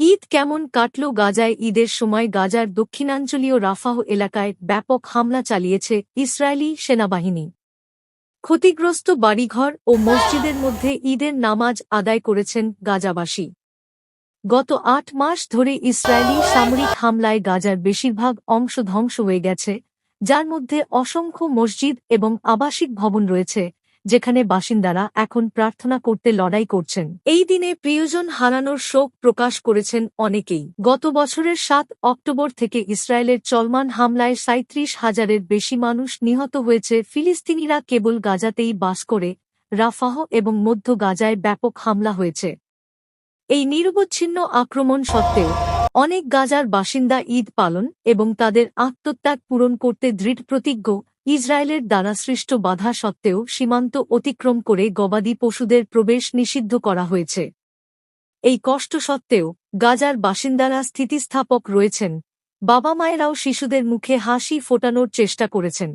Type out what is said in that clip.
ঈদ কেমন কাটল গাজায়? ঈদের সময় গাজার দক্ষিণাঞ্চলীয় রাফাহ এলাকায় ব্যাপক হামলা চালিয়েছে ইসরায়েলি সেনাবাহিনী। ক্ষতিগ্রস্ত বাড়িঘর ও মসজিদের মধ্যে ঈদের নামাজ আদায় করেছেন গাজাবাসী। গত আট মাস ধরে ইসরায়েলি সামরিক হামলায় গাজার বেশিরভাগ অংশ ধ্বংস হয়ে গেছে, যার মধ্যে অসংখ্য মসজিদ এবং আবাসিক ভবন রয়েছে যেখানে বাসিন্দারা এখন প্রার্থনা করতে লড়াই করছেন। এই দিনে প্রিয়জন হারানোর শোক প্রকাশ করেছেন অনেকেই। গত বছরের সাত অক্টোবর থেকে ইসরায়েলের চলমান হামলায় সাঁত্রিশ হাজারের বেশি মানুষ নিহত হয়েছে। ফিলিস্তিনিরা কেবল গাজাতেই বাস করে, রাফাহ এবং মধ্য গাজায় ব্যাপক হামলা হয়েছে। এই নিরবচ্ছিন্ন আক্রমণ সত্ত্বেও অনেক গাজার বাসিন্দা ঈদ পালন এবং তাদের আত্মত্যাগ পূরণ করতে দৃঢ় প্রতিজ্ঞ ইসরায়েলের দ্বারা সৃষ্ট বাধা সত্ত্বেও সীমান্ত অতিক্রম করে গবাদি পশুদের প্রবেশ নিষিদ্ধ করা হয়েছে। এই কষ্ট সত্ত্বেও গাজার বাসিন্দারা স্থিতিস্থাপক রয়েছেন। বাবা মায়েরাও শিশুদের মুখে হাসি ফোটানোর চেষ্টা করেছেন।